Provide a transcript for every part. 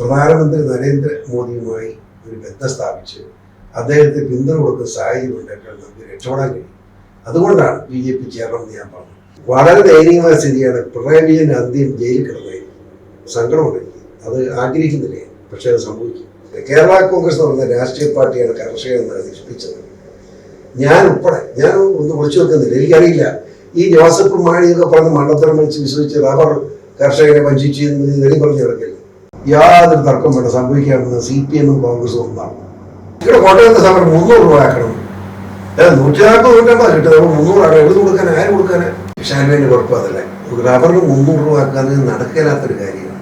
പ്രധാനമന്ത്രി നരേന്ദ്രമോദിയുമായി ഒരു ബന്ധം സ്ഥാപിച്ച് അദ്ദേഹത്തെ പിന്തുണ കൊടുക്കുന്ന സാഹചര്യം ഉണ്ടാക്കാൻ നമുക്ക് രക്ഷപ്പെടാൻ കഴിയും. അതുകൊണ്ടാണ് ബി ജെ പി ചേരണമെന്ന് ഞാൻ പറഞ്ഞു വളരെ ദയനീയമായ സ്ഥിതിയാണ്. പിണറായി വിജയൻ അന്ത്യം ജയിലിൽ കിടന്നായിരുന്നു സങ്കടമുണ്ട് എനിക്ക് അത് ആഗ്രഹിക്കുന്നില്ല? പക്ഷെ അത് സംഭവിക്കും. കേരള കോൺഗ്രസ് എന്ന് പറഞ്ഞ രാഷ്ട്രീയ പാർട്ടിയാണ് കർഷകരെന്ന് അധിഷ്ഠിച്ചത് ഞാൻ ഉൾപ്പെടെ ഞാൻ ഒന്ന് വിളിച്ചു വെക്കുന്നില്ല എനിക്കറിയില്ല. ഈ ജോസഫ് മാണിയൊക്കെ പറഞ്ഞ് മണ്ടത്തരം വിളിച്ച് വിശ്വസിച്ച് റബ്ബർ കർഷകരെ വഞ്ചിച്ചു എന്ന് പറഞ്ഞ് കിടക്കില്ല യാതൊരു തർക്കം വേണ്ട. സംഭവിക്കാമെന്ന് സി പി എമ്മും കോൺഗ്രസും ഒന്നാണ്. ഇവിടെ കോട്ടയത്തെ സമരം മുന്നൂറ് രൂപ ആക്കണം. നൂറ്റി നാൽപ്പത് നൂറ്റമ്പത് കിട്ടും നമ്മൾ മുന്നൂറാണ് എഴുതി കൊടുക്കാൻ ആര് കൊടുക്കാൻ ഷാൻവേന് കുഴപ്പം അതല്ലേ. റബ്ബറിന് മുന്നൂറ് രൂപ ആക്കാൻ നടക്കില്ലാത്തൊരു കാര്യമാണ്.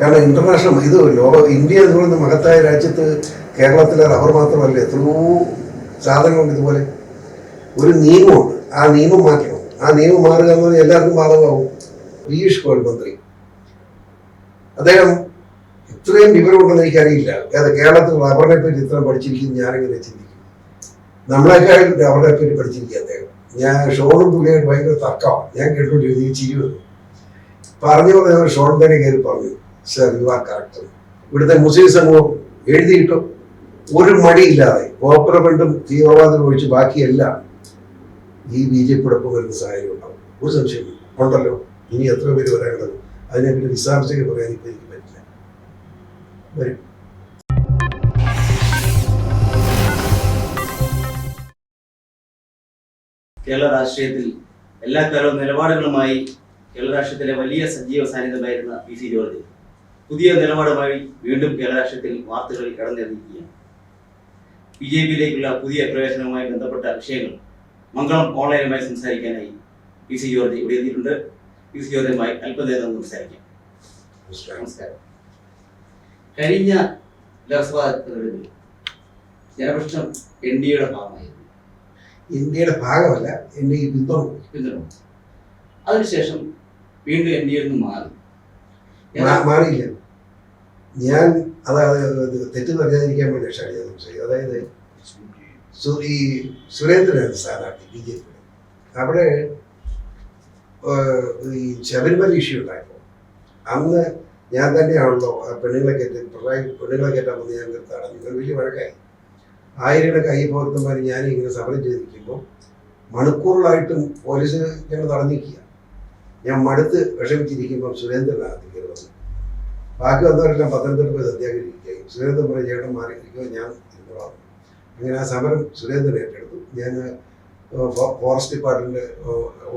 കാരണം ഇന്റർനാഷണൽ ഇത് ലോക ഇന്ത്യ എന്ന് പറയുന്ന മഹത്തായ രാജ്യത്ത് കേരളത്തിലെ റബ്ബർ മാത്രമല്ല എത്രയോ സാധനങ്ങളുണ്ട് ഇതുപോലെ. ഒരു നിയമമുണ്ട്. ആ നിയമം മാറ്റണം. ആ നിയമം മാറുക എന്ന് പറഞ്ഞാൽ എല്ലാവർക്കും ബാധകമാവും. പീയൂഷ് ഗോയൽ മന്ത്രി. അദ്ദേഹം ഇത്രയും വിവരമുണ്ടെന്ന് എനിക്കറിയില്ല. അത് കേരളത്തിൽ റബ്ബറിനെ പറ്റി ഇത്രയും പഠിച്ചിരിക്കുന്നു ഞാനിങ്ങനെ ചിന്തിക്കും നമ്മളെക്കാൾ റബ്ബറിനെ പറ്റി പഠിച്ചിരിക്കുക അദ്ദേഹം. ഞാൻ ഷോണും പുള്ളിയായിട്ട് ഭയങ്കര തർക്കമാണ്. ഞാൻ കേട്ടോണ്ടിരുന്നു ഈ ചിരി പറഞ്ഞു പറഞ്ഞ ഷോൺ തന്നെ കയറി പറഞ്ഞു സർ യു ആർ കറക്റ്റ് ഇവിടുത്തെ മുസ്ലിം സമൂഹം എഴുതിയിട്ടും ഒരു മടിയില്ലാതെ ഫണ്ടും തീവ്രവാദം ഒഴിച്ച് ബാക്കിയെല്ലാം ഈ ബി ജെ പിയോടൊപ്പം വരുന്ന സാഹചര്യം ഉണ്ടാവും. ഒരു സംശയമില്ല ഉണ്ടല്ലോ. ഇനി എത്ര പേര് വരാനുള്ളത്? അതിനെപ്പറ്റി വിശദാംശങ്ങൾ പറയാനിപ്പോൾ എനിക്ക് പറ്റില്ല. വരും. കേരള രാഷ്ട്രീയത്തിൽ എല്ലാ കാലവും നിലപാടുകളുമായി കേരള രാഷ്ട്രീയത്തിലെ വലിയ സജീവ സാന്നിധ്യമായിരുന്ന പി സി ജോർജ് പുതിയ നിലപാടുമായി വീണ്ടും കേരള രാഷ്ട്രീയത്തിൽ വാർത്തകളിൽ കടന്നിരിക്കുകയാണ് ബി ജെ പിയിലേക്കുള്ള പുതിയ പ്രവേശനവുമായി ബന്ധപ്പെട്ട വിഷയങ്ങൾ മംഗളം ഓൺലൈനുമായി സംസാരിക്കാനായി പി സി ജോർജ് ഇവിടെ എത്തിയിട്ടുണ്ട്. ജോർജുമായി അല്പനേരം സംസാരിക്കാം നമസ്കാരം. കഴിഞ്ഞ ലോക്സഭാ തെരഞ്ഞെടുപ്പിൽ ജനപക്ഷം എൻ ഡി എയുടെ ഭാഗമായിരുന്നു. ഇന്ത്യയുടെ ഭാഗമല്ല എൻ ഡി പിന്തുണ. പിന്തുണ. അതിനുശേഷം വീണ്ടും എൻ ഡി എയിൽ നിന്ന് മാറി. മാറിയില്ല. ഞാൻ അതായത് തെറ്റ് പറയാതിരിക്കാൻ വേണ്ടി ഷാടി ഞാൻ സംസാരിക്കും അതായത് ഈ സുരേന്ദ്രനാണ് സ്ഥാനാർത്ഥി ബി ജെ പിയുടെ അവിടെ ഈ ശബരിമല ഇഷ്യൂ ഉണ്ടായപ്പോൾ അന്ന് ഞാൻ തന്നെയാണല്ലോ പെണ്ണുങ്ങളെ കയറ്റി പിണറായി പെണ്ണുങ്ങളെ കയറ്റാൻ വന്ന് ഞാൻ തടഞ്ഞു ഒരു വലിയ വഴക്കായി. ആയിരക്കണക്കിന് അയ്യഭക്തന്മാർ ഞാൻ ഇങ്ങനെ സമരം ചെയ്തിരിക്കുമ്പോൾ മണിക്കൂറുകളായിട്ടും പോലീസ് ഞങ്ങൾ തടഞ്ഞിരിക്കുക ഞാൻ മടുത്ത് വിഷമിച്ചിരിക്കുമ്പോൾ സുരേന്ദ്രനാണ് കയറി വന്നു. ബാക്കി വന്നവരെല്ലാം പത്തനംതിട്ട പോയി സത്യാഗ്രഹിക്കുകയും സുരേന്ദ്രൻ പറഞ്ഞ ചേട്ടൻ മാറിയിരിക്കുമ്പോൾ ഞാൻ ഇരുന്നോളാം. അങ്ങനെ ആ സമരം സുരേന്ദ്രൻ ഏറ്റെടുത്തു. ഞാൻ ഫോറസ്റ്റ് ഡിപ്പാർട്ട്മെന്റ്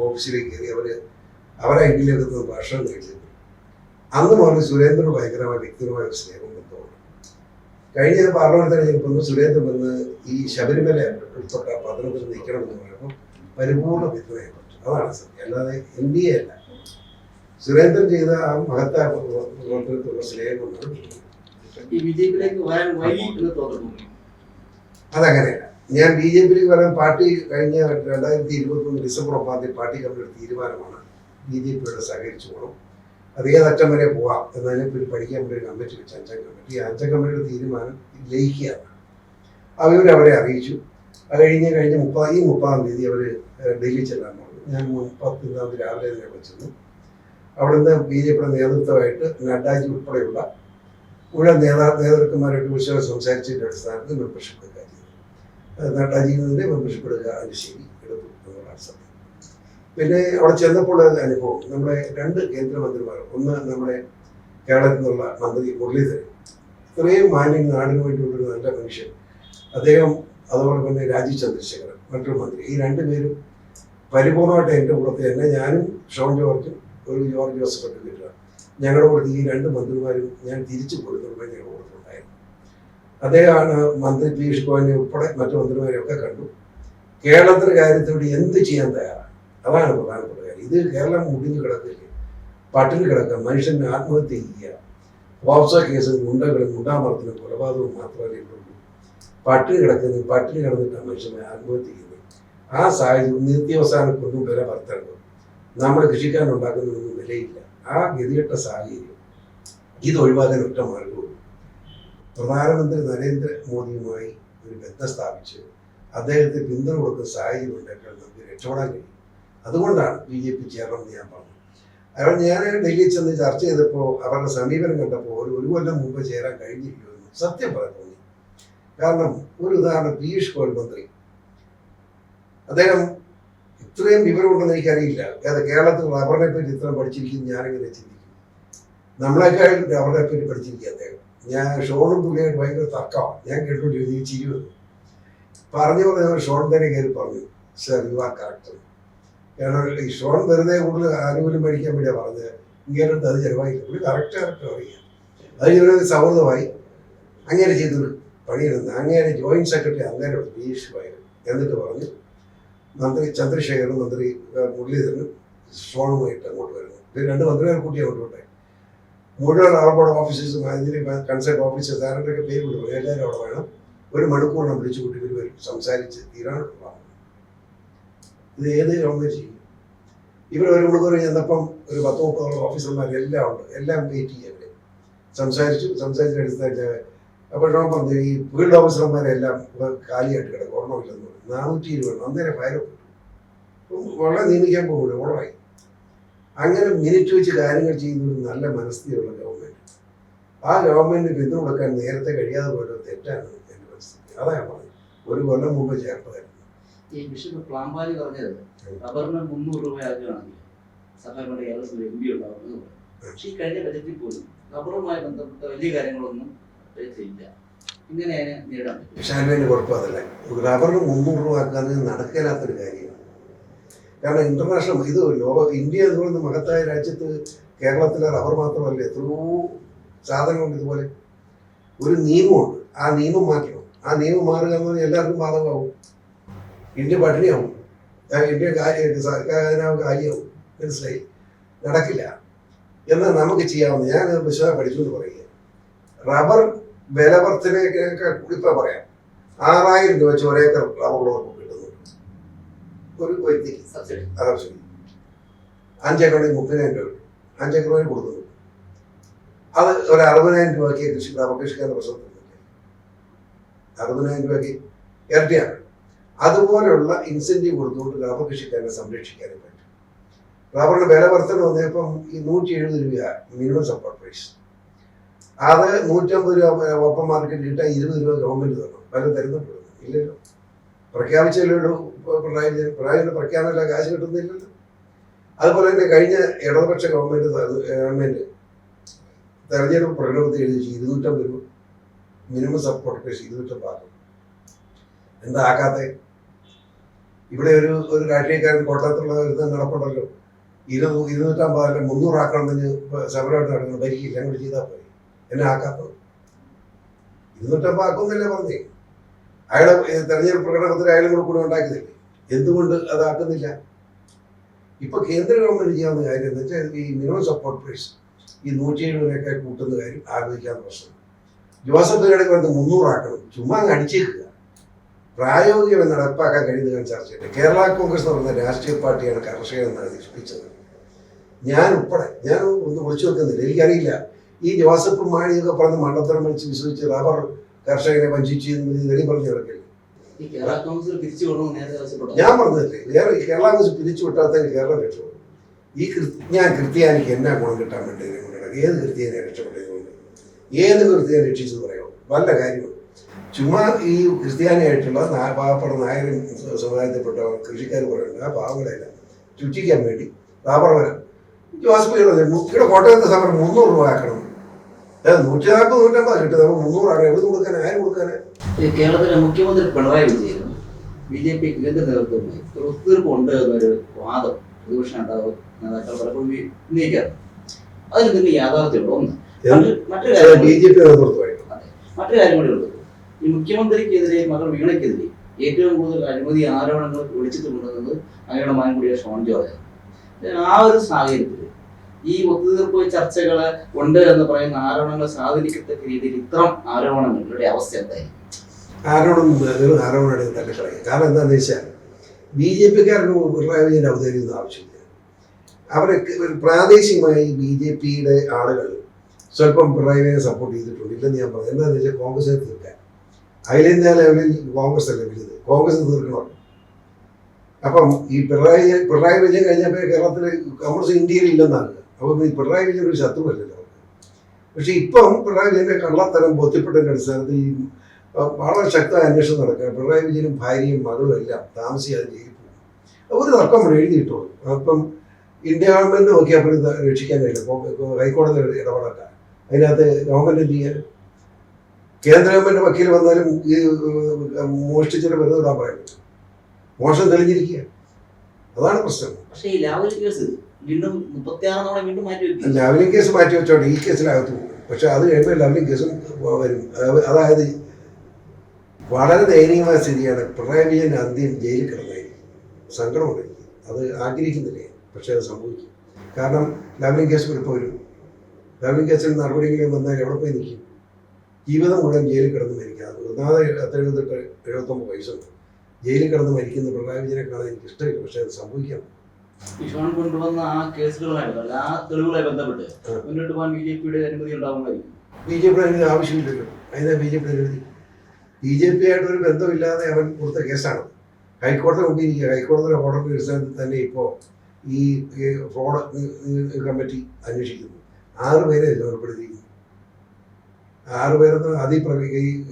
ഓഫീസിലേക്ക് കയറി അവർ അവരെ നിന്ന് ഭക്ഷണം കഴിച്ചിട്ട് അന്ന് മുതൽ സുരേന്ദ്രന് ഭയങ്കരമായ വ്യക്തിപരമായ ഒരു സ്നേഹം ബന്ധമുണ്ട് കഴിഞ്ഞ പാർലമെന്റ് തെരഞ്ഞെടുപ്പ് സുരേന്ദ്രൻ വന്ന് ഈ ശബരിമല ഉൾപ്പെട്ട പത്തനംതിട്ട നിൽക്കണമെന്ന് പറയുമ്പോൾ പരിപൂർണ പിന്തുണയെ പറ്റും അതാണ് സത്യം. അല്ലാതെ എൻ ഡി എ അല്ല. സുരേന്ദ്രൻ ചെയ്ത ആ മഹത്തായ പ്രവർത്തനത്തിലുള്ള സ്നേഹം കൊണ്ടാണ് ഈ ബി വരാൻ വൈകി എന്ന് തോന്നുന്നു. അതങ്ങനെയല്ല. ഞാൻ ബി ജെ പിയിലേക്ക് വരാൻ പാർട്ടി കഴിഞ്ഞ രണ്ടായിരത്തി ഇരുപത്തി ഒന്ന് ഡിസംബർ ഒമ്പതാം തീയതി പാർട്ടി കമ്മിറ്റിയുടെ തീരുമാനമാണ് ബി ജെ പിയോട് സഹകരിച്ചു പോകണം. അത് ഏതറ്റം വരെ പോവാം പിന്നെ പഠിക്കാൻ വേണ്ടി ഒരു കമ്മിറ്റി വെച്ച്. അഞ്ചാം കമ്മിറ്റി. ഈ അഞ്ചാം കമ്മിറ്റിയുടെ തീരുമാനം ലയിക്കുകയാണ്. അവർ അവരെ അറിയിച്ചു. അത് കഴിഞ്ഞ് കഴിഞ്ഞ മുപ്പത് ഈ മുപ്പതാം തീയതി അവർ ഡൽഹി ചെല്ലാൻ പറഞ്ഞു. ഞാൻ മുപ്പത്തൊന്നാം തീയതി രാവിലെ തന്നെ വിളിച്ചിരുന്നു അവിടുന്ന് ബി ജെ പിയുടെ നേതൃത്വമായിട്ട് നഡ്ഡാജി ഉൾപ്പെടെയുള്ള മുഴുവൻ നേതാ നേതൃത്വന്മാരായിട്ട് വിശ്വാസം സംസാരിച്ചതിന്റെ അടിസ്ഥാനത്തിൽ മെമ്പർഷിപ്പ് എടുക്കാൻ ചെയ്തു അത് ശരി എടുക്കും സത്യം. പിന്നെ അവിടെ ചെന്നപ്പോൾ അനുഭവം നമ്മുടെ രണ്ട് കേന്ദ്രമന്ത്രിമാർ ഒന്ന് നമ്മുടെ കേരളത്തിൽ നിന്നുള്ള മന്ത്രി മുരളീധരൻ. ഇത്രയും മാന്യം നാടിന് വേണ്ടിയുള്ളൊരു നല്ല മനുഷ്യൻ. അദ്ദേഹം അതുപോലെ തന്നെ രാജീവ് ചന്ദ്രശേഖരൻ മറ്റൊരു മന്ത്രി. ഈ രണ്ടുപേരും പരിപൂർണമായിട്ട് എന്റെ കൂടത്തിൽ തന്നെ ഞാനും ഷോൺ ജോർജും ഒരു ജോർജ് ജോസഫ് കിട്ടുക ഞങ്ങളുടെ കൂടെ ഈ രണ്ട് മന്ത്രിമാരും ഞാൻ തിരിച്ചു കൊടുത്തുള്ള ഞങ്ങളുടെ കൂടത്തിലുണ്ടായിരുന്നു അദ്ദേഹമാണ് മന്ത്രി പീയൂഷ് ഗോയലിനെ ഉൾപ്പെടെ മറ്റു മന്ത്രിമാരെയൊക്കെ കണ്ടു. കേരളത്തിന്റെ കാര്യത്തോട് എന്ത് ചെയ്യാൻ തയ്യാറാണ്? അതാണ് പ്രധാനപ്പെട്ട കാര്യം. ഇത് കേരളം മുടിഞ്ഞു കിടക്കില്ല പട്ടിണി കിടക്കുക മനുഷ്യന് ആത്മഹത്യ ചെയ്യുക. വാപ്സ കേസിൽ ഗുണ്ടകളും ഗുണ്ടാമർത്തിനും കൊലപാതകവും മാത്രമല്ലേ ഉള്ളൂ പട്ടിണി കിടക്കുന്നത് പട്ടിണി കിടന്നിട്ടാണ് മനുഷ്യനെ ആത്മഹത്യ ചെയ്യുന്നത്. ആ സാഹചര്യം നിത്യവസാനക്കൊന്നും വില വർത്തണം നമ്മൾ കൃഷിക്കാരുണ്ടാക്കുന്നതൊന്നും വിലയില്ല. ആ ഗതികെട്ട സാഹചര്യം. ഇത് ഒഴിവാക്കാൻ ഒറ്റ മാർഗമുള്ളൂ. പ്രധാനമന്ത്രി നരേന്ദ്രമോദിയുമായി ഒരു ബന്ധം സ്ഥാപിച്ച് അദ്ദേഹത്തെ പിന്തുണ കൊടുക്കുന്ന സാഹചര്യം ഉണ്ടാക്കാൻ നമുക്ക് രക്ഷപ്പെടാൻ കഴിയും. അതുകൊണ്ടാണ് ബി ജെ പി ചേരണമെന്ന് ഞാൻ പറഞ്ഞു അവർ ഞാൻ ഡൽഹിയിൽ ചെന്ന് ചർച്ച ചെയ്തപ്പോൾ അവരുടെ സമീപനം കണ്ടപ്പോൾ ഒരു ഒരു കൊല്ലം മുമ്പ് ചേരാൻ കഴിഞ്ഞിരിക്കുമെന്ന് സത്യം പറയാൻ കാരണം ഒരു ഉദാഹരണം പീയൂഷ് ഗോയൽ മന്ത്രി. അദ്ദേഹം ഇത്രയും വിവരമുണ്ടെന്ന് എനിക്കറിയില്ല. അത് കേരളത്തിൽ റബ്ബറിനെ പറ്റി ഇത്രയും പഠിച്ചിരിക്കും ഞാനിങ്ങനെ ചിന്തിക്കും നമ്മളെക്കാളും റബ്ബറിനെ പറ്റി പഠിച്ചിരിക്കുക അദ്ദേഹം. ഞാൻ ഷോണും പുള്ളിയായിട്ട് ഭയങ്കര തർക്കമാണ്. ഞാൻ ഈ ചിരി വന്നു. പറഞ്ഞു പറഞ്ഞ ഷോൺ തന്നെ കയറി പറഞ്ഞു. സർ യു ആർ കറക്റ്റ് കാരണം ഈ ഷോൺ വെറുതെ കൂടുതൽ ആനുകൂല്യം മേടിക്കാൻ വേണ്ടിയാ പറഞ്ഞത്. ഇങ്ങനെ അത് ചിലവായില്ല. പുള്ളി കറക്റ്റ് കറക്റ്റ് അറിയാം അത് ഇവരൊരു സൗഹൃദമായി അങ്ങനെ ചെയ്തൊരു പണിയെടുത്ത് അങ്ങനെ ജോയിന്റ് സെക്രട്ടറി അങ്ങനെ ഗോയൽ എന്നിട്ട് പറഞ്ഞു മന്ത്രി ചന്ദ്രശേഖരനും മന്ത്രി മുരളീധരനും ഷോണുമായിട്ട് അങ്ങോട്ട് വരുന്നു. ഇവർ രണ്ട് മന്ത്രിമാരെ കൂട്ടി അങ്ങോട്ട് വിട്ടെ മുഴുവൻ ആർബോർഡ് ഓഫീസേഴ്സും അതിന് കൺസേൺ ഓഫീസേഴ്സ് ആരുടെയൊക്കെ പേര് വിടും. എല്ലാവരും അവിടെ വേണം. ഒരു മണിക്കൂറിനെ വിളിച്ചു കൂട്ടി ഇവർ വരും. സംസാരിച്ച് തീരാനുള്ളതാണ് ഇത് ഏത് ഗവൺമെന്റ് ചെയ്യും? ഇവർ ഒരു മണിക്കൂർ ചെന്നപ്പം ഒരു പത്ത് മുപ്പതോളം ഓഫീസർമാർ എല്ലാം ഉണ്ട്. എല്ലാം വെയിറ്റ് ചെയ്യാൻ സംസാരിച്ചു സംസാരിച്ച അടിസ്ഥാനത്തിൽ അപ്പോൾ ഷോൺ പറഞ്ഞു ഈ ഫീൽഡ് ഓഫീസർമാരെല്ലാം കാലിയായിട്ട് കിടക്കും. ഓർമ്മയില്ലെന്ന് പറഞ്ഞു. നാനൂറ്റി ഇരുപത് അന്നേരം ഫയൽ വളരെ നിയമിക്കാൻ പോകില്ല ഓളമായി അങ്ങനെ മിനിറ്റ് വെച്ച് കാര്യങ്ങൾ ചെയ്യുന്ന ഒരു നല്ല മനസ്ഥിതിയുള്ള ഗവൺമെന്റ് ആ ഗവൺമെന്റിന് കൊടുക്കാൻ നേരത്തെ കഴിയാതെ പോയത് തെറ്റാണ് എന്റെ മനസ്സിൽ അതാ പറഞ്ഞത്. ഒരു കൊല്ലം മുമ്പ് ചേർത്തതായിരുന്നു. ഈ ബിഷപ്പ് പ്ലാമ്പാലി പറഞ്ഞത് റബ്ബറിന് മുന്നൂറ് രൂപ ആക്കുകയാണെങ്കിൽ സഭയുടെ കേരളത്തിൽ എം പി ഉണ്ടാവുമെന്ന് പറയും പക്ഷേ ഈ കഴിഞ്ഞ ബജറ്റിൽ പോലും റബ്ബറുമായി ബന്ധപ്പെട്ട വലിയ കാര്യങ്ങളൊന്നും ഇങ്ങനെ അതിനെ കുഴപ്പമതല്ല. റബ്ബറിന് മുന്നൂറ് രൂപ ആക്കാന്ന് നടക്കില്ലാത്തൊരു കാര്യമാണ്. കാരണം ഇന്റർനാഷണൽ ഇത് ലോക ഇന്ത്യ എന്ന് പറയുന്ന മഹത്തായ രാജ്യത്ത് കേരളത്തിലെ റബ്ബർ മാത്രമല്ല എത്രയോ സാധനങ്ങളുണ്ട് ഇതുപോലെ. ഒരു നിയമമുണ്ട്. ആ നിയമം മാറ്റണം. ആ നിയമം മാറുക എന്ന് എല്ലാവർക്കും ബാധകമാവും. ഇന്ത്യ പട്ടിണിയാവും. ഇന്ത്യ കാര്യമാവും. മനസ്സിലായി? നടക്കില്ല. എന്നാൽ നമുക്ക് ചെയ്യാവുന്ന ഞാൻ വിശ്വാസം പഠിച്ചുകൊണ്ട് പറയുക റബ്ബർ വില ഇപ്പം പറയാം. ആറായിരം രൂപ വെച്ച് ഒരേക്കർ റബ്ബർ ഉള്ളവർക്ക് കിട്ടുന്നുണ്ട് ഒരു വ്യക്തിക്ക് സബ്സിഡി. സബ്സിഡി. അഞ്ചേക്കറുണ്ടെങ്കിൽ മുപ്പതിനായിരം രൂപ കിട്ടും. അഞ്ചേക്കർ വരെ കൊടുക്കുന്നുണ്ട് അത് ഒരു അറുപതിനായിരം രൂപയ്ക്ക് കൃഷി അപേക്ഷിക്കാൻ കൃഷിക്കാരുടെ പ്രശ്നം തരുന്നില്ല അറുപതിനായിരം രൂപയ്ക്ക് ഇരട്ടിയാണ്. അതുപോലെയുള്ള ഇൻസെന്റീവ് കൊടുത്തുകൊണ്ട് റബ്ബർ കൃഷിക്കാരനെ സംരക്ഷിക്കാനും പറ്റും. റബ്ബറിന് വില വർധന വന്നപ്പം ഈ നൂറ്റി എഴുപത് രൂപ മിനിമം സപ്പോർട്ട് പ്രൈസ് അത് നൂറ്റമ്പത് രൂപ ഓപ്പൺ മാർക്കറ്റ് കിട്ടാൻ ഇരുപത് രൂപ ഗവൺമെന്റ് തരണം വില തരുന്നുണ്ടോ? ഇല്ലല്ലോ. പ്രഖ്യാപിച്ചല്ലോ പിണറായി വിജയൻ പിണറായി പ്രഖ്യാപനമല്ല കാശ് കിട്ടുന്നില്ലല്ലോ. അതുപോലെ തന്നെ കഴിഞ്ഞ ഇടതുപക്ഷ ഗവൺമെന്റ് ഗവൺമെന്റ് തെരഞ്ഞെടുപ്പ് പ്രകടനത്തിൽ എഴുതി ഇരുന്നൂറ്റം ഇരുന്നൂറ്റമ്പത് രൂപ മിനിമം സപ്പോർട്ട് പ്രൈസ് ഇരുന്നൂറ്റമ്പത് ആക്കും. എന്താ ആക്കാത്തെ? ഇവിടെ ഒരു ഒരു രാഷ്ട്രീയക്കാരൻ കോട്ടയത്തുള്ള ഒരു നടപ്പുണ്ടല്ലോ. ഇരുന്നൂ ഇരുന്നൂറ്റമ്പതല്ല മുന്നൂറാക്കണമെന്ന് സമരമായിട്ട് നടക്കുന്നു. ഭരിക്കില്ല അങ്ങോട്ട് ചെയ്താൽ പോയി എന്നെ ആക്കാത്തത്. ഇരുന്നൂറ്റമ്പത് ആക്കുമെന്നല്ലേ പറഞ്ഞേ. അയാളെ തെരഞ്ഞെടുപ്പ് പ്രകടനത്തിൽ അയാളും കൂടെ കൂടെ ഉണ്ടാക്കുന്നില്ലേ എന്തുകൊണ്ട് അതാക്കുന്നില്ല? ഇപ്പൊ കേന്ദ്ര ഗവൺമെന്റ് ചെയ്യാവുന്ന കാര്യം എന്ന് വെച്ചാൽ ഈ മിനിമം സപ്പോർട്ട് പ്രൈസ് ഈ നൂറ്റി എഴുപതിനൊക്കെ കൂട്ടുന്ന കാര്യം ആഗ്രഹിക്കാത്ത പ്രശ്നം. ജോസഫ് ഗഡക്ക് വന്ന് മുന്നൂറാക്കണം. ചുമ്മാ അങ്ങ് അടിച്ചേക്കുക. എന്ന് നടപ്പാക്കാൻ കഴിയുന്ന ചർച്ച ചെയ്യട്ടെ കേരള കോൺഗ്രസ് എന്ന് പറയുന്ന രാഷ്ട്രീയ പാർട്ടിയാണ് കർഷകരെ നശിപ്പിച്ചത് ഞാൻ ഉൾപ്പെടെ ഞാൻ ഒന്ന് വിളിച്ചു വെക്കുന്നില്ല എനിക്കറിയില്ല. ഈ ജോസഫ് മാണിയൊക്കെ പറഞ്ഞ് മണ്ടത്തരം വിളിച്ച് വിശ്വസിച്ച് റബ്ബർ കർഷകരെ വഞ്ചിച്ചു വെളി പറഞ്ഞു കിടക്കില്ല കേരള ഞാൻ പറഞ്ഞതല്ലേ വേറെ കേരള കോൺഗ്രസ് പിരിച്ചു വിട്ടാത്ത കേരളം രക്ഷപ്പെടും. ഈ ഞാൻ ക്രിസ്ത്യാനിക്ക് എന്നാ ഗുണം കിട്ടാൻ വേണ്ടി? ഏത് ക്രിസ്ത്യാനിയെ രക്ഷപ്പെട്ടതുകൊണ്ട് ഏത് ക്രിസ്ത്യാനി രക്ഷിച്ചെന്ന് പറയാമോ? വല്ല കാര്യമാണ് ചുമ്മാ ഈ ക്രിസ്ത്യാനിയായിട്ടുള്ള പാവപ്പെട്ട നായരും സമുദായത്തിൽപ്പെട്ട കൃഷിക്കാർ പറയുന്നുണ്ട്. ആ പാവങ്ങളെല്ലാം ചുറ്റിക്കാൻ വേണ്ടി. റബ്ബർ വരാം ജോസഫ് ഇവിടെ ഇവിടെ കോട്ടയത്തെ സമരം മുന്നൂറ് രൂപ ആക്കണം. നൂറ്റി നാൽപ്പത് നൂറ്റമ്പത് കിട്ടും. നമുക്ക് ആണ് എവിടെ കൊടുക്കാൻ? ആര് കൊടുക്കാനാ ഈ കേരളത്തിലെ മുഖ്യമന്ത്രി Pinarayi Vijayan B J P കേന്ദ്ര നേതൃത്വവുമായി ഒരു എന്നൊരു വാദം പ്രതിപക്ഷ നേതാവ് നേതാക്കൾ പലപ്പോഴും ഉന്നയിക്കാറ് അതിൽ തന്നെ യാഥാർത്ഥ്യമുള്ള ഒന്ന്. മറ്റ് മറ്റൊരു കാര്യം ബി ജെ പി നേതൃത്വമായിട്ട്. മറ്റൊരു കാര്യം കൂടി ഉള്ളത്. ഈ മുഖ്യമന്ത്രിക്കെതിരെ മകൾ വീണയ്ക്കെതിരെ ഏറ്റവും കൂടുതൽ അഴിമതി ആരോപണങ്ങൾ വിളിച്ചിട്ടുണ്ടെന്നത് അങ്ങയുടെ മകൻ കൂടിയ ഷോൺ ജോർജ്. ആ ഒരു സാഹചര്യത്തിൽ ഈ ഒത്തുതീർപ്പ് ചർച്ചകൾ ഉണ്ട് എന്ന് പറയുന്ന ആരോപണങ്ങൾ സ്വാധീനിക്കത്തക്ക രീതിയിൽ ഇത്തരം ആരോപണങ്ങളുടെ അവസ്ഥ എന്തായിരിക്കും? ആരോപണം ആരോപണം തള്ളിക്കളയുക കാരണം എന്താണെന്ന് വെച്ചാൽ ബി ജെ പിക്കാർക്ക് പിണറായി വിജയൻ അവതരിക്കുന്ന ആവശ്യമില്ല ഒരു പ്രാദേശികമായി ബി ജെ പിയുടെ ആളുകൾ സ്വല്പം പിണറായി വിജയനെ സപ്പോർട്ട് ചെയ്തിട്ടുണ്ട്. ഇല്ലെന്ന് ഞാൻ പറഞ്ഞു എന്താണെന്ന് വെച്ചാൽ കോൺഗ്രസിനെ തീർക്കാൻ. അഖിലേന്ത്യാ ലെവലിൽ കോൺഗ്രസ് അല്ലേ വലുത് കോൺഗ്രസ് തീർക്കണമല്ലോ അപ്പം ഈ പിണറായി പിണറായി വിജയൻ കഴിഞ്ഞപ്പോൾ കേരളത്തിൽ കോൺഗ്രസ് ഇന്ത്യയിൽ ഇല്ലെന്നാണ്. അപ്പോൾ പിണറായി വിജയൻ ഒരു ശത്രുവല്ലല്ലോ. പക്ഷെ ഇപ്പം പിണറായി വിജയന്റെ കള്ളത്തരം ബോധ്യപ്പെട്ടതിന്റെ അടിസ്ഥാനത്തിൽ ഈ വളരെ ശക്തമായ അന്വേഷണം നടക്കുക പിണറായി വിജയനും ഭാര്യയും മകളും എല്ലാം താമസിയാതെ ജയിലിൽ പോകും. ഒരു തർക്കം ഇവിടെ എഴുതിയിട്ടുള്ളൂ അപ്പം ഇന്ത്യ ഗവൺമെന്റ് നോക്കിയപ്പോൾ അപ്പോഴും രക്ഷിക്കാൻ കഴിയില്ല. ഹൈക്കോടതി ഇടപെടല്ല അതിനകത്ത് ഗവൺമെന്റ് എന്ത് ചെയ്യാൻ? കേന്ദ്ര ഗവൺമെന്റ് വക്കീൽ വന്നാലും ഈ മോഷ്ടിച്ചിട്ട് വെറുതെ വിടാൻ പറ്റും മോഷണം തെളിഞ്ഞിരിക്കുക അതാണ് പ്രശ്നം. പക്ഷേ ഈ ലാവലി കേസ് വീണ്ടും കേസ് മാറ്റി വെച്ചോട്ടെ ഈ കേസിനകത്ത്. പോകും പക്ഷെ അത് കഴിയുമ്പോൾ ലാവലിംഗ് കേസും വരും. അതായത് വളരെ ദയനീയമായ സ്ഥിതിയാണ്. പിണറായി വിജയൻ അന്ത്യം ജയിലിൽ കിടന്നായിരിക്കും സങ്കടമുണ്ട്. എനിക്ക് അത് ആഗ്രഹിക്കുന്നില്ല? പക്ഷെ അത് സംഭവിക്കും. കാരണം ലാവലിംഗ് കേസ് ഇപ്പോൾ വരും. ലാവലിംഗ് കേസിൽ നടപടിയെങ്കിലും വന്നാൽ എവിടെ പോയി നിൽക്കും? ജീവിതം മുഴുവൻ ജയിലിൽ കിടന്ന് മരിക്കുക അത് ഒന്നാമത് എഴുപത്തെട്ട് എഴുപത്തൊമ്പത് വയസ്സുണ്ട്. ജയിലിൽ കിടന്ന് മരിക്കുന്ന പിണറായി വിജയനെ കാണാൻ എനിക്ക് ഇഷ്ടമില്ല. പക്ഷെ അത് സംഭവിക്കാം. വിഷോൺ കൊണ്ടുവന്ന ആ കേസുകളുമായിട്ട് അല്ല ആ തെളിവുകളെ ബന്ധപ്പെട്ട്. മുന്നോട്ട് പോകാൻ ബി ജെ പിയുടെ അനുമതി ഉണ്ടാവുമായിരിക്കും. ബി ജെ പിയുടെ അതിന് ആവശ്യമില്ലല്ലോ. അതിനാ ബി ജെ പി എഴുതി ബി ജെ പി ആയിട്ട് ഒരു ബന്ധമില്ലാതെ അവൻ കൊടുത്ത കേസാണ്. ഹൈക്കോടതി മുമ്പിൽ ഇരിക്കുക. ഹൈക്കോടതിയുടെ ഓർഡർ അടിസ്ഥാനത്തിൽ തന്നെ ഇപ്പോൾ ഈ ഫ്രോഡ് കമ്മിറ്റി അന്വേഷിക്കുന്നു. ആറ് പേരെ ഏർപ്പെടുത്തിയിരിക്കുന്നു ആറ് പേരെന്ന് അതിൽ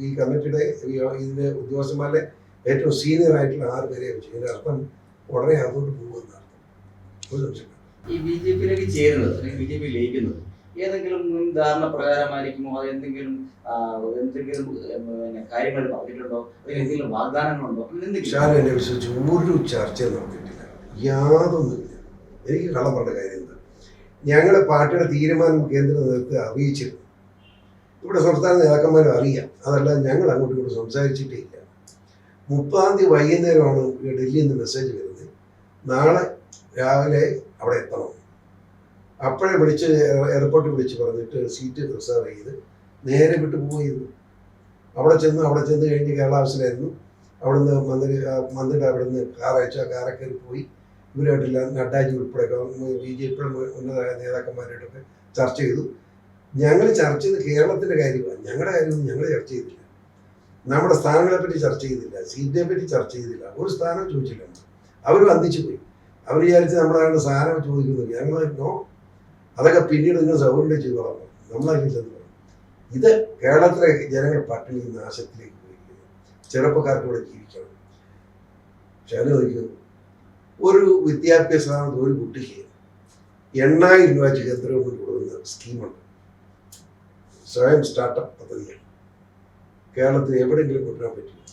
ഈ കമ്മിറ്റിയുടെ ഇതിന്റെ ഇതിന്റെ ഉദ്യോഗസ്ഥന്മാരുടെ ഏറ്റവും സീനിയർ ആയിട്ടുള്ള ആറ് പേരെ വെച്ചു. ഇതിന്റെ അർത്ഥം ഉടനെ അതുകൊണ്ട് പോകുമെന്ന് അർത്ഥം ഒരു സംശയം ഈ എന്തെങ്കിലും കാര്യങ്ങൾ അല്ലെങ്കിൽ എന്നെ വിശ്വസിച്ച് ഒരു ചർച്ചയും നടത്തിയിട്ടില്ല യാതൊന്നുമില്ല. എനിക്ക് കള്ളം പറഞ്ഞ കാര്യം എന്താ? ഞങ്ങളുടെ പാർട്ടിയുടെ തീരുമാനം കേന്ദ്ര നേതൃത്വത്തെ അറിയിച്ചിരുന്നു. ഇവിടെ സംസ്ഥാന നേതാക്കന്മാരും അറിയാം. അതല്ല ഞങ്ങൾ അങ്ങോട്ടും ഇങ്ങോട്ടും സംസാരിച്ചിട്ടേ ഇല്ല. മുപ്പതാം തീയതി വൈകുന്നേരമാണ് ഡൽഹിയിൽ നിന്ന് മെസ്സേജ് വരുന്നത്. നാളെ രാവിലെ അവിടെ എത്തണം. അപ്പോഴേ വിളിച്ച് എയർപോർട്ടിൽ വിളിച്ച് പറഞ്ഞിട്ട് സീറ്റ് റിസർവ് ചെയ്ത് നേരെ വിട്ട് പോയിരുന്നു അവിടെ ചെന്ന് അവിടെ ചെന്ന് കഴിഞ്ഞ് കേരള ഹൗസിലായിരുന്നു. അവിടുന്ന് മന്ത്രി മന്ത്രിയുടെ അവിടുന്ന് കാർ അയച്ചു കയറി പോയി. ഇവരായിട്ടെല്ലാം നഡ്ഡാജി ഉൾപ്പെടെ ബി ജെ പിയുടെ ഉന്നത നേതാക്കന്മാരായിട്ടൊക്കെ ചർച്ച ചെയ്തു. ഞങ്ങൾ ചർച്ച ചെയ്ത് കേരളത്തിന്റെ കാര്യമാണ് ഞങ്ങളുടെ കാര്യമൊന്നും ഞങ്ങൾ ചർച്ച ചെയ്തില്ല. നമ്മുടെ സ്ഥാനങ്ങളെ പറ്റി ചർച്ച ചെയ്തില്ല. സീറ്റിനെ പറ്റി ചർച്ച ചെയ്തില്ല. ഒരു സ്ഥാനം ചോദിച്ചില്ല. അവർ വന്ദിച്ചു പോയി. അവർ വിചാരിച്ച് നമ്മളാണ്ട് സാധനം ചോദിക്കുന്നു ഞങ്ങൾ നോ അതൊക്കെ പിന്നീട് നിങ്ങൾ സൗകര്യം ചെയ്തോളാം നമ്മളതിൽ ചെന്ന് പറഞ്ഞു ഇത് കേരളത്തിലെ ജനങ്ങൾ പട്ടിണി നാശത്തിലേക്ക് പോയിരിക്കുന്നു. ചെറുപ്പക്കാർക്ക് ഇവിടെ ജീവിക്കണം. പക്ഷെ അത് ഒരു വിദ്യാഭ്യാസ ഒരു കുട്ടിക്ക് എണ്ണായിരം രൂപ കേന്ദ്ര ഗവൺമെന്റ് കൊടുക്കുന്ന സ്കീമുണ്ട്. സ്വയം സ്റ്റാർട്ടപ്പ് പദ്ധതിയാണ്. കേരളത്തിൽ എവിടെയെങ്കിലും കൊണ്ടുവരാൻ പറ്റില്ല.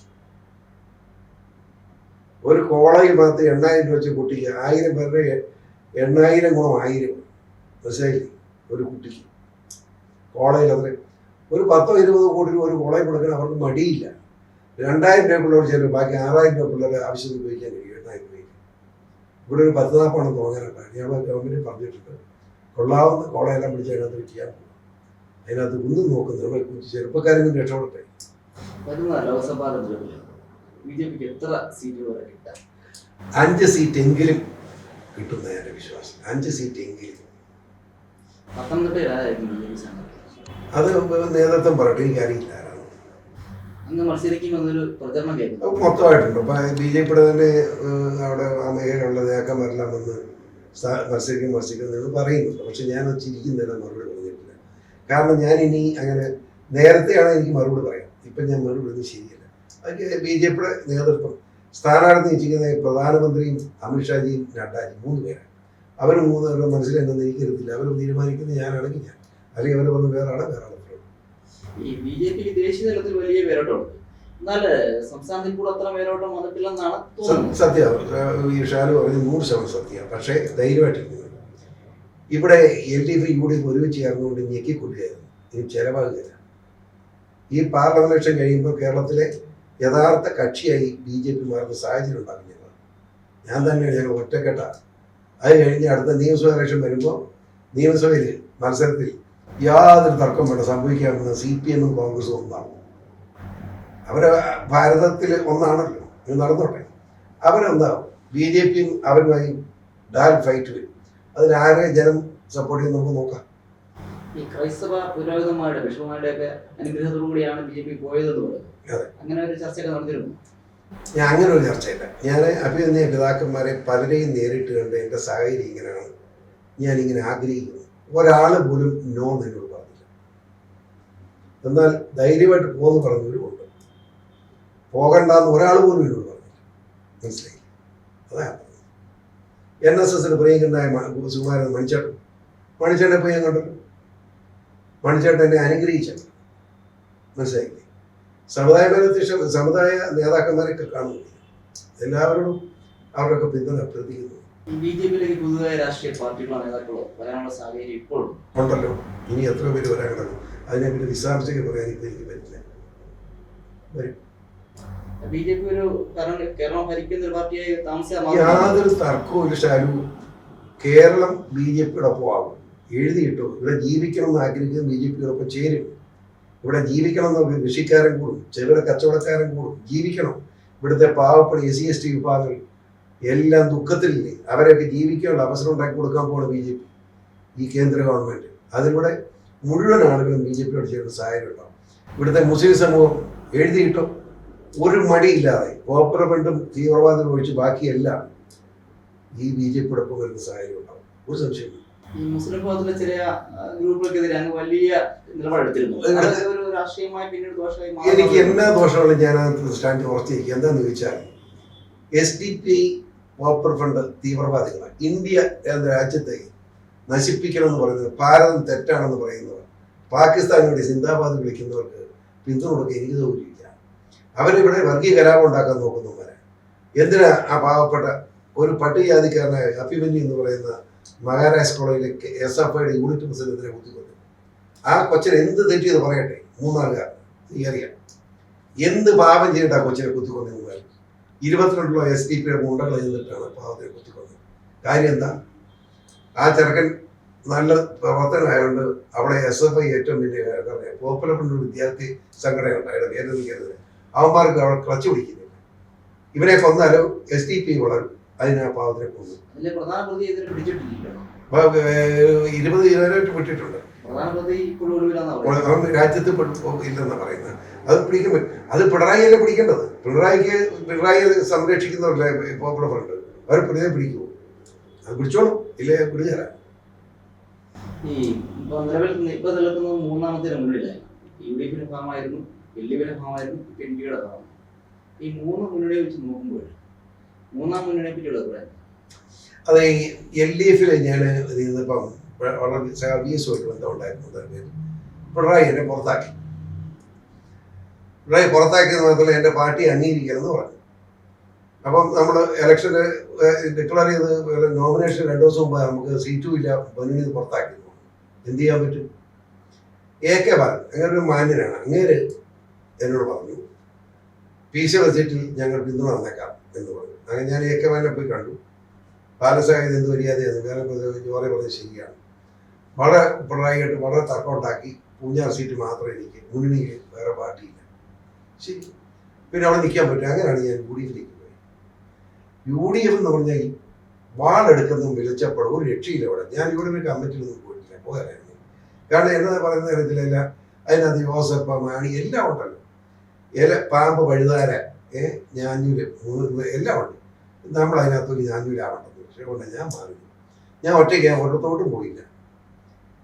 ഒരു കോളേജ് മാത്രം എണ്ണായിരം രൂപ വെച്ച് കുട്ടിക്ക് ആയിരം പേരുടെ എണ്ണായിരം ഗുണം ആയിരം. മനസ്സിലായില്ലേ? ഒരു കുട്ടിക്ക്. കോളേജിൽ അത്ര ഒരു പത്തോ ഇരുപതോ കോടി രൂപ ഒരു കോളേജ് കൊടുക്കാൻ അവർക്ക് മടിയില്ല. രണ്ടായിരം രൂപ പിള്ളേർ ചെല്ലും ബാക്കി ആറായിരം രൂപ പിള്ളേരെ ആവശ്യത്തിന് ഉപയോഗിക്കാൻ കഴിയും എണ്ണായിരം രൂപയ്ക്ക്. ഇവിടെ ഒരു പത്ത് നാപ്പാണ് തോന്നാനുണ്ടായി ഞങ്ങൾ ഗവൺമെന്റ് പറഞ്ഞിട്ടുണ്ട്. കൊള്ളാവുന്ന കോളേജെല്ലാം പിടിച്ച് അതിനകത്ത് ചെയ്യാൻ പോകും അതിനകത്ത് ഒന്നും നോക്കുന്നു ചെറുപ്പക്കാരെങ്കിലും ചെറുപ്പക്കാരും രക്ഷപ്പെടട്ടെ ലോക്സഭാ ബി ജെ പിക്ക് എത്ര സീറ്റുകൾ വരെ കിട്ടാം അഞ്ച് സീറ്റ് എങ്കിലും കിട്ടുന്ന എന്റെ വിശ്വാസം. അഞ്ച് സീറ്റ് എങ്കിലും. പത്തനംതിട്ടയിലായിരിക്കും ബി ജെ പി സ്ഥാനം അത് നേതൃത്വം പറയട്ടെ എനിക്കറിയില്ല ആരാണ്. അങ്ങ് മത്സരിക്കുമെന്നൊരു പ്രചരണം കേൾക്കുന്നു അത് മൊത്തമായിട്ടുണ്ട്. ബി ജെ പിയുടെ തന്നെ അവിടെ ആ മേഖലയിലുള്ള നേതാക്കന്മാരെല്ലാം വന്ന് മത്സരിക്കും മത്സരിക്കും എന്ന് പറയുന്നുണ്ട്. പക്ഷെ ഞാൻ അത് ചിരിക്കുന്നില്ല മറുപടി പറഞ്ഞിട്ടില്ല. കാരണം ഞാൻ ഇനി അങ്ങനെ നേരത്തെയാണ് എനിക്ക് മറുപടി പറയാം ഇപ്പം ഞാൻ മറുപടി ശരിയല്ല അതൊക്കെ ബി ജെ പിയുടെ നേതൃത്വം സ്ഥാനാർത്ഥി നിശ്ചയിക്കുന്ന പ്രധാനമന്ത്രിയും അമിത്ഷാജിയും നഡ്ഡാജിയും മൂന്ന് പേരാണ്. അവർ മൂന്ന് പേരുടെ മനസ്സിലെന്തെന്ന് എനിക്കറിയത്തില്ല അവർ തീരുമാനിക്കുന്നത് ഞാനാണെങ്കിൽ ഞാൻ. അല്ലെങ്കിൽ അവർ വന്ന് വേറെ ആളെ വേറെ ഈ ബി ജെ പിക്ക് ദേശീയ തലത്തിൽ വലിയ പേരോട്ടമുണ്ട് എന്നാൽ സംസ്ഥാനത്തിൽ കൂടെ അത്ര പേരോട്ടം വന്നിട്ടില്ലെന്നാണ് തോന്നുന്നത്. സത്യം. ഈ ഷാലു പറഞ്ഞ് നൂറ് ശതമാനം സത്യം. പക്ഷേ ധൈര്യമായിട്ടിരിക്കുന്നത് ഇവിടെ L D F U D F ഒരുമിച്ച് ചേർന്നുകൊണ്ട് ഞെക്കിക്കൊല്ലുകയായിരുന്നു ഇനി ചെലവാകുകയില്ല. ഈ പാർലമെന്റ് ഇലക്ഷൻ കഴിയുമ്പോൾ കേരളത്തിലെ യഥാർത്ഥ കക്ഷിയായി ബി ജെ പി മാറുന്ന സാഹചര്യം ഉണ്ടാക്കുന്നത് ഞാൻ തന്നെ ഞങ്ങൾ ഒറ്റക്കെട്ട. അത് കഴിഞ്ഞ് അടുത്ത നിയമസഭാ ഇലക്ഷൻ വരുമ്പോൾ നിയമസഭയിൽ മത്സരത്തിൽ യാതൊരു തർക്കം വേണ്ട സംഭവിക്കാമെന്ന് സി പി എമ്മും കോൺഗ്രസും ഒന്നാണ് അവരെ ഭാരതത്തിൽ ഒന്നാണല്ലോ. ഇത് നടന്നോട്ടെ. അവരെന്താവും ബി ജെ പിയും അവരുമായി ഡാൽ ഫൈറ്റ് വരും. അതിനാരെ ജനം സപ്പോർട്ട് ചെയ്ത് നമുക്ക് നോക്കാം. ഈ ക്രൈസ്തവ പുരോഹിതന്മാരുടെ ബിഷപ്പുമാരുടെ ഒക്കെ അനുഗ്രഹത്തോടു കൂടിയാണ് ബി ജെ പി പോയതെന്ന് പറയുന്നത്. അങ്ങനെ ഒരു ചർച്ചയൊക്കെ നടന്നിരുന്നു. ഞാൻ അങ്ങനെ ഒരു ചർച്ചയില്ല. ഞാൻ അഭിനന്ദ പിതാക്കന്മാരെ പലരെയും നേരിട്ട് കണ്ട് എന്റെ സാഹചര്യം ഇങ്ങനെയാണ്. ഞാനിങ്ങനെ ആഗ്രഹിക്കുന്നു. ഒരാൾ പോലും നോ എന്നോട് പറഞ്ഞില്ല. എന്നാൽ ധൈര്യമായിട്ട് പോകുന്നു പറഞ്ഞവരുമുണ്ട് പോകണ്ടെന്ന് ഒരാൾ പോലും എന്നോട് പറഞ്ഞില്ല. മനസ്സിലായി അതാണ് എൻ എസ് എസിന് പ്രിയങ്കരനായ സുകുമാരൻ മണിച്ചേട്ടൻ. മണിച്ചേട്ടനെ പോയി ഞാൻ കണ്ടല്ലോ. മണിച്ചേട്ടൻ എന്നെ അനുഗ്രഹിച്ചു മനസ്സിലായില്ലേ? സമുദായ മേലധ്യക്ഷ സമുദായ നേതാക്കന്മാരൊക്കെ കാണുന്നു. എല്ലാവരോടും അവരൊക്കെ പിന്തുണ അഭ്യർത്ഥിക്കുന്നു. ബി ജെ പിയിലേക്ക് പുതുതായ രാഷ്ട്രീയ പാർട്ടികളോ നേതാക്കളോ വരാനുള്ള സാഹചര്യം ഇപ്പോഴും ഉണ്ടല്ലോ. ഇനി എത്ര പേര് വരാൻ കിടക്കും? അതിനെപ്പറ്റി വിശദാംശങ്ങൾ പറയാൻ ഇപ്പൊ എനിക്ക് പറ്റില്ല. വരും. ബി ജെ പി ഒരു കേരളം ഭരിക്കുന്ന ഒരു പാർട്ടിയായി താമസിക്കാൻ യാതൊരു തർക്കവും ഇല്ല ഷാലു. കേരളം ബി ജെ പിയുടെ ഒപ്പം ആവും എഴുതിയിട്ടോ ഇവിടെ ജീവിക്കണം എന്ന് ആഗ്രഹിക്കുന്നത് ബി ജെ പിയോടൊപ്പം ചേരും. ഇവിടെ ജീവിക്കണം എന്ന് കൃഷിക്കാരൻ കൂടും ചെറുകിട കച്ചവടക്കാരൻ കൂടും. ജീവിക്കണം. ഇവിടുത്തെ പാവപ്പെട്ട എസ് സി എസ് ടി വിഭാഗങ്ങൾ എല്ലാം ദുഃഖത്തിലില്ലേ? അവരൊക്കെ ജീവിക്കാനുള്ള അവസരം ഉണ്ടാക്കി കൊടുക്കാൻ പോകണം ബി ജെ പി ഈ കേന്ദ്ര ഗവൺമെന്റ്. അതിലൂടെ മുഴുവൻ ആളുകളും ബി ജെ പിയോട് ചേർന്ന് സഹായം ഉണ്ടാവും ഇവിടുത്തെ മുസ്ലിം സമൂഹം എഴുതിയിട്ടോ ഒരു മടിയില്ലാതെ കോപ്പറ ഫണ്ടും തീവ്രവാദം ഒഴിച്ച് ബാക്കിയെല്ലാം ഈ ബി ജെ പിയോടൊപ്പം വരുന്ന സഹായം ഉണ്ടാവും ഒരു സംശയമില്ല മുസ്ലിം വിഭാഗത്തിലെ ചില ഗ്രൂപ്പുകൾക്കെതിരെ അങ്ങ് വലിയ നിലപാടെടുത്തിരുന്നു. ഒരു രാഷ്ട്രീയമായി പിന്നീട് ദോഷമായി എനിക്ക് എന്നാ ദോഷമുള്ള ഞാൻ സ്റ്റാൻഡ് ഉറച്ചിരിക്കുക. എന്താന്ന് ചോദിച്ചാൽ എസ് ഡി പി ഓപ്പർ ഫണ്ട് തീവ്രവാദികളാണ്. ഇന്ത്യ എന്ന രാജ്യത്തെ നശിപ്പിക്കണം എന്ന് പറയുന്നത് ഭാരതം തെറ്റാണെന്ന് പറയുന്നവർ പാകിസ്ഥാനിലൂടെ സിന്ദാബാദ് വിളിക്കുന്നവർക്ക് പിന്തുണ കൊടുക്കുക എനിക്ക് സൗകര്യമില്ല അവരിവിടെ വർഗീയ കലാപം ഉണ്ടാക്കാൻ നോക്കുന്നവരെ എന്തിനാ ആ പാവപ്പെട്ട ഒരു പട്ടികജാതിക്കാരനായ അഭിമന്യു എന്ന് പറയുന്ന മഹാരാജ് കോളേജിലെ എസ് എഫ് ഐയുടെ യൂണിറ്റ് പ്രസിഡന്റിനെ കുത്തിക്കൊണ്ടു ആ കൊച്ചിനെ എന്ത് തെറ്റിയത് പറയട്ടെ? മൂന്നാറുകാർ ഏറിയ എന്ത് പാപം ചെയ്തിട്ട് ആ കൊച്ചിനെ കുത്തിക്കൊണ്ടെന്ന് ഇരുപത്തിരണ്ടുള്ള എസ് ഡി പിയുടെ മുണ്ടകൾ ചെന്നിട്ടാണ് പാവത്തിനെ കുത്തിക്കൊണ്ടത് കാര്യം എന്താ? ആ ചെറുക്കൻ നല്ല പ്രവർത്തനമായതുകൊണ്ട് അവിടെ എസ് എഫ് ഐ ഏറ്റവും വലിയ പോപ്പുലർ ഫ്രണ്ട് വിദ്യാർത്ഥി സംഘടന ഉണ്ടായിരുന്നു പേര് എനിക്കറിയില്ല. അവന്മാർക്ക് അവിടെ ക്ലച്ച് പിടിക്കുന്നില്ല. ഇവരെ കൊന്നാലോ? എസ് ഡി പി വളരും. അതിന് പാവത്തിനെ ഏർ, ഇരുപത് ഇരുപതിനായിട്ട് വിട്ടിട്ടുണ്ട് രാജ്യത്ത് ഇല്ലെന്നാണ് പറയുന്നത്. അത് പിടിക്കാൻ അത് പിണറായിയല്ലേ പിടിക്കേണ്ടത്? പിണറായിക്ക് പിണറായി സംരക്ഷിക്കുന്നവരല്ലേ പോപ്പുലർ ഫ്രണ്ട് അവർ പിടിയെ പിടിക്കുമോ അത് പിടിച്ചോളും. ഇല്ലേ പിടിച്ചേരാ. ഈ ഇപ്പൊ നിലവിൽ ഇപ്പൊ നിൽക്കുന്നത് മൂന്നാമത്തെ മുന്നിലായി യു ഡി എഫിന്റെ ഭാഗമായിരുന്നു എൽ ഡി എഫിന്റെ ഭാഗമായിരുന്നു എൻ ഡിയുടെ ഭാഗം. ഈ മൂന്ന് മുന്നണിയെ വെച്ച് നോക്കുമ്പോൾ മൂന്നാം മുന്നണിയെ പറ്റിയുള്ള അഭിപ്രായം അത് എൽ ഡി എഫിൽ ഞാൻ ഇന്നിപ്പം വളരെ വി എസ് ആയിട്ട് പിണറായി എന്നെ പുറത്താക്കി. പിണറായി പുറത്താക്കിയത് മാത്രമല്ല എന്റെ പാർട്ടി അംഗീകരിക്കണമെന്ന് പറഞ്ഞു. അപ്പം നമ്മൾ ഇലക്ഷന് ഡിക്ലെയർ ചെയ്ത് നോമിനേഷൻ രണ്ട് ദിവസം മുമ്പ് നമുക്ക് സീറ്റും ഇല്ല ബനിന് പുറത്താക്കി. എന്ത് ചെയ്യാൻ പറ്റും? എ കെ ബാലൻ അങ്ങനെ ഒരു മാന്യനാണ്. അങ്ങേര് എന്നോട് പറഞ്ഞു പി സി ബജറ്റിൽ ഞങ്ങൾ പിന്തുണ തന്നേക്കാം എന്ന് പറഞ്ഞു. അങ്ങനെ ഞാൻ എ കെ ബാലനെ പോയി കണ്ടു. ബാലസാഹിത്യം എന്ത് മര്യാദയാണ് വേറെ ജോറെ ശരിയാണ് വളരെ പിണറായിയായിട്ട് വളരെ തർക്കം ഉണ്ടാക്കി പൂഞ്ഞാർ സീറ്റ് മാത്രമേ എനിക്ക്. മുന്നണിയിൽ വേറെ പാർട്ടിയില്ല. ശരി. പിന്നെ അവിടെ നിൽക്കാൻ പറ്റും അങ്ങനെയാണ് ഞാൻ യു ഡി എഫിലേക്ക് പോയത്. യു ഡി എഫ് എന്ന് പറഞ്ഞാൽ ഈ വാളെടുക്കുന്നതും വിളിച്ചപ്പോൾ ഒരു രക്ഷയില്ല അവിടെ. ഞാൻ ഇവിടെ ഒരു കമ്മിറ്റിയിലൊന്നും പോയിട്ടില്ല. പോകാനായിരുന്നു. കാരണം എന്നാ പറയുന്ന തരത്തിലല്ല അതിനകത്ത് യോസപ്പ മാണി എല്ലാം ഉണ്ടല്ലോ. ഇല പാമ്പ് വഴുതാര ഞാഞ്ഞൂര് എല്ലാം ഉണ്ട്. നമ്മൾ അതിനകത്തൊരു ഒരു ഞാഞ്ഞൂരാവണ്ടെന്ന് പക്ഷേ കൊണ്ട് ഞാൻ മാറി. ഞാൻ ഒറ്റയ്ക്ക് ഞാൻ ഒരിടത്തോട്ടും പോയില്ല.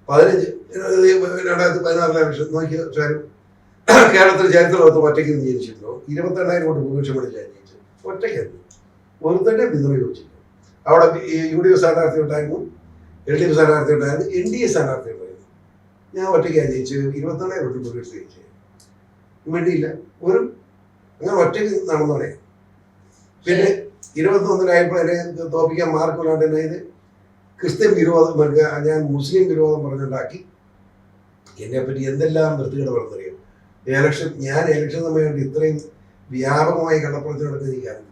പതിനഞ്ച് രണ്ടായിരത്തി പതിനാറിലെ ലക്ഷം നോക്കിയ കേരളത്തിൽ ചരിത്രമൊത്ത് ഒറ്റയ്ക്ക് നിന്ന് ജനിച്ചിട്ടുണ്ടോ? ഇരുപത്തെണ്ണായിരം കോടി ഭൂരിപക്ഷം വിളിച്ചാൽ ജയിച്ചത് ഒറ്റയ്ക്കായിരുന്നു ഒരുത്തന്നെ പിന്തുണ ചോദിച്ചില്ല. അവിടെ യു ഡി എഫ് സ്ഥാനാർത്ഥി ഉണ്ടായിരുന്നു എൽ ഡി എഫ് സ്ഥാനാർത്ഥി ഉണ്ടായിരുന്നു എൻ ഡി എ സ്ഥാനാർത്ഥി ഉണ്ടായിരുന്നു. ഞാൻ ഒറ്റയ്ക്കാണ് ജയിച്ചു ഇരുപത്തെണ്ണായിരം കോടി ഭൂരിപക്ഷം ജയിച്ചത് വേണ്ടിയില്ല. ഒരു അങ്ങനെ ഒറ്റയ്ക്ക് നടന്നോടെ പിന്നെ ഇരുപത്തൊന്നിലായപ്പോൾ എന്നെ തോപ്പിക്കാൻ മാർക്കില്ലാണ്ട് ഇത് ക്രിസ്ത്യൻ വിരോധം ഞാൻ മുസ്ലിം വിരോധം പറഞ്ഞുണ്ടാക്കി. എന്നെ പറ്റി എന്തെല്ലാം വൃത്തികേട് പറഞ്ഞറിയും? ഇലക്ഷൻ ഞാൻ ഇലക്ഷൻ സമയത്ത് ഇത്രയും വ്യാപകമായി കള്ളപ്പുറത്ത് നടക്കുന്ന എനിക്ക് അറിയില്ല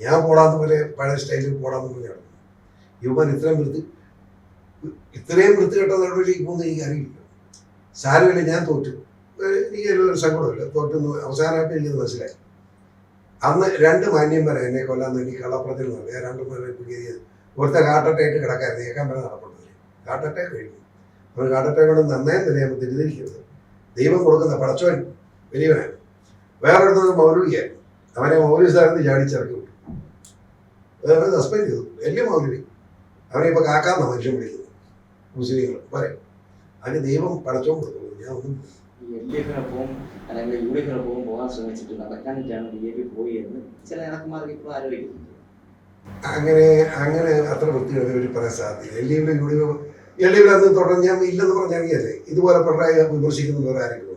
ഞാൻ പോടാത്ത പോലെ പഴയ സ്റ്റൈലിൽ പോടാന്ന് പറഞ്ഞ് നടന്നു. യുവൻ ഇത്രയും വൃത്തി ഇത്രയും വൃത്തികെട്ട നടപടിയിലേക്ക് പോകുന്ന എനിക്ക് അറിയില്ല. സാരമില്ല ഞാൻ തോറ്റു. എനിക്ക് ഒരു സങ്കടമില്ല തോറ്റെന്ന് അവസാനമായിട്ട് എനിക്കത് മനസ്സിലായി. അന്ന് രണ്ട് മാന്യന്മാരെ എന്നെ കൊല്ലാൻ വേണ്ടി കള്ളപ്പുറത്തിൽ നിന്ന് ഞാൻ രണ്ട് പേരെ പിടിയത് ഹാർട്ട് കാട്ടട്ടയായിട്ട് കിടക്കായിരുന്നു. ഏക്കാൻ വരെ നടപ്പുണ്ടല്ലേ അറ്റാക്ക് കഴിഞ്ഞു. അവൻ അറ്റാക്ക് കൊണ്ട് നന്നായി നിലയാകുമ്പോൾ തിരിതിരിക്കുന്നത് ദൈവം കൊടുക്കുന്ന പടച്ചോൻ വലിയവനാണ് വേറൊരുത്തത് മൗലവിയായിരുന്നു. അവനെ മൗലവി സ്ഥാനത്ത് ചാടിച്ചിറക്കി വിട്ടു. അവനെ സസ്പെൻഡ് ചെയ്തു. വലിയ മൗലവി. അവനെ ഇപ്പൊ കാക്കാന്ന മനുഷ്യൻ വിളിക്കുന്നത്. മുസ്ലിങ്ങൾ. പറയും അതിന് ദൈവം പടച്ചോൻ കൊടുക്കുന്നു. ഞാൻ ഒന്നും എൽ ഡി എഫിനൊപ്പം അല്ലെങ്കിൽ യു ഡി പോകാൻ ശ്രമിച്ചിട്ട് നടക്കാനിട്ടാണ് ബി ജെ പി എന്ന് ചില നേതാക്കന്മാർക്ക് ഇപ്പോൾ ആലോചിക്കുന്നുണ്ട് അങ്ങനെ അങ്ങനെ അത്ര ഒരു പറയാൻ സാധ്യത എൽ ഡി എഫിലെ എൽ ഡി അന്ന് തുടർന്ന് ഇല്ലെന്ന് പറഞ്ഞറിയല്ലേ ഇതുപോലെ പിണറായി വിമർശിക്കുന്ന ആരെങ്കിലും?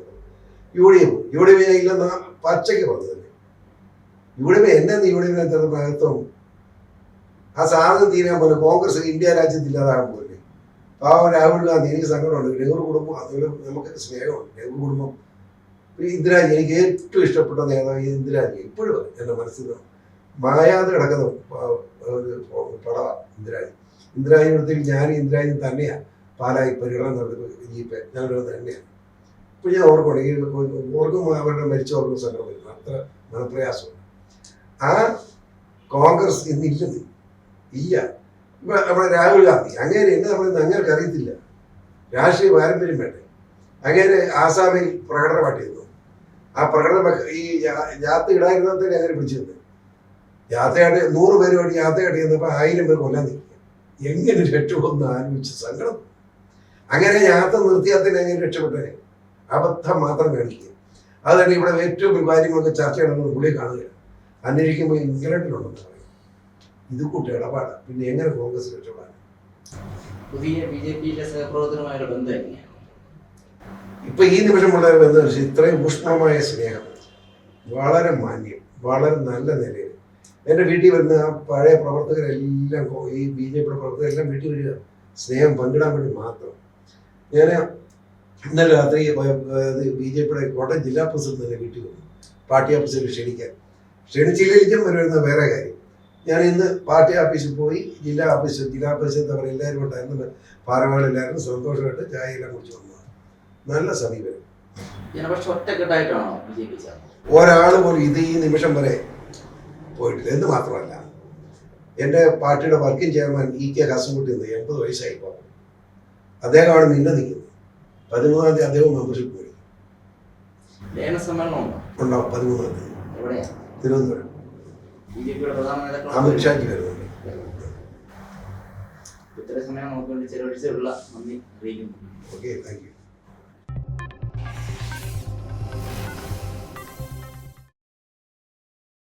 U D F U D F ഞാൻ ഇല്ലെന്ന് പച്ചയ്ക്ക് തന്നെ യു ഡി എഫ് എന്നെ യു ഡി എഫിനെ മഹത്വം ആ സാധനം തീരാൻ പോലെ കോൺഗ്രസ് ഇന്ത്യ രാജ്യത്ത് ഇല്ലാതാകാൻ പോലെ പാവം രാഹുലിന് ആ എനിക്ക് സങ്കടമുണ്ട്. നെഹ്റു കുടുംബം അതുപോലെ നമുക്ക് സ്നേഹമുണ്ട്. നെഹ്റു കുടുംബം ഇന്ദിരാജി എനിക്ക് ഏറ്റവും ഇഷ്ടപ്പെട്ട നേതാവ് ഇന്ദിരാജി ഇപ്പോഴും എന്റെ മനസ്സിൽ മായാതെ കിടക്കുന്ന ഒരു ഇന്ദിരാജി. ഇന്ദിരാജി അടുത്തേക്ക് ഞാൻ ഇന്ദിരാജി തന്നെയാണ് പാലായി പര്യടനം നടത്തുന്നത് ജീപ്പ് ഞാനൊരു തന്നെയാണ് ഇപ്പൊ ഞാൻ ഓർക്കണം ഈ ഓർക്കും അവരുടെ മരിച്ചവർക്കും സങ്കടം വരുന്നു അത്ര മനപ്രയാസമുണ്ട്. ആ കോൺഗ്രസ് ഇന്നില്ലെന്ന് ഇല്ല. നമ്മുടെ രാഹുൽ ഗാന്ധി. അങ്ങനെ എന്താ പറയുന്നത് ഞങ്ങൾക്ക് അറിയത്തില്ല രാഷ്ട്രീയ പാരമ്പര്യം വേണ്ടേ? അങ്ങനെ ആസാമിൽ പ്രകടനം കാട്ടിയിരുന്നു ആ പ്രകടനം ഈ ജാത്ത ഇടായിരുന്നതിന് അങ്ങനെ പിടിച്ചിരുന്നു യാത്രയായിട്ട് നൂറ് പേര് വേണ്ടി യാത്രയായിട്ട് ചെന്നപ്പോൾ ആയിരം പേർ കൊല്ലാൻ നിൽക്കുക. എങ്ങനെ രക്ഷപ്പെടുന്ന ആലോചിച്ച് സങ്കടം. അങ്ങനെ യാത്ര നിർത്തിയാൽ തന്നെ എങ്ങനെ രക്ഷപ്പെട്ടേ. അബദ്ധം മാത്രം കാണിക്കുക. അത് ഇവിടെ ഏറ്റവും കാര്യങ്ങളൊക്കെ ചർച്ച ചെയ്യണമെന്ന് പുള്ളിയെ കാണുകയാണ്. അന്വേഷിക്കുമ്പോൾ ഇംഗ്ലണ്ടിലുണ്ടെന്ന് പറയും. ഇത് കൂട്ടി ഇടപാട് പിന്നെ എങ്ങനെ കോൺഗ്രസ് രക്ഷപ്പെടാൻ? പുതിയ ബി ജെ പിയിലെ സഹപ്രവർത്തനമായുള്ള ബന്ധം എങ്ങനെയാണ്? ഇപ്പൊ ഈ നിമിഷമുള്ള ഒരു ബന്ധം ഇത്രയും ഊഷ്മളമായ സ്നേഹം വളരെ മാന്യം വളരെ നല്ല നിലയിൽ. എന്റെ വീട്ടിൽ വരുന്ന ആ പഴയ പ്രവർത്തകരെല്ലാം ഈ ബി ജെ പിയുടെ പ്രവർത്തകരെല്ലാം വീട്ടിൽ വരിക സ്നേഹം പങ്കിടാൻ വേണ്ടി മാത്രം. ഞാൻ ഇന്നലെ രാത്രി ബി ജെ പിയുടെ കോട്ടയം ജില്ലാ പ്രസിഡന്റ് വീട്ടിൽ വന്നു. പാർട്ടി ഓഫീസിൽ ക്ഷണിക്കാൻ. ക്ഷണിച്ചില്ലെങ്കിലും വരുന്ന വേറെ കാര്യം. ഞാൻ ഇന്ന് പാർട്ടി ഓഫീസിൽ പോയി ജില്ലാ ഓഫീസിൽ ജില്ലാ ഓഫീസിൽ അവർ എല്ലാവരും ഉണ്ടായിരുന്നു. പാറവാടെല്ലാവരും സന്തോഷമായിട്ട് ചായ എല്ലാം കുടിച്ച് വന്നത് നല്ല സമീപനം ഒരാൾ പോലും ഇത് ഈ നിമിഷം വരെ പോയിട്ടില്ല. എന്ന് മാത്രമല്ല എന്റെ പാർട്ടിയുടെ working chairman E K Hasankutty എന്ന് എൺപത് വയസ്സായി അദ്ദേഹം അദ്ദേഹമാണ് നിന്നെ നിൽക്കുന്നത്. പതിമൂന്നാം തീയതി അദ്ദേഹം മെമ്പർഷിപ്പ് പോയി. ഉണ്ടാവും പതിമൂന്നാം തീയതി. തിരുവനന്തപുരം ബി ജെ പിയുടെ പ്രധാന നേതാക്കൾ അമിത്ഷാജി വരുന്നുണ്ട് ഇത്ര സമയം നമുക്ക് വേണ്ടി ചെലവഴിച്ചുള്ള നന്ദി. അറിയിക്കുന്നു ഓക്കെ താങ്ക് യു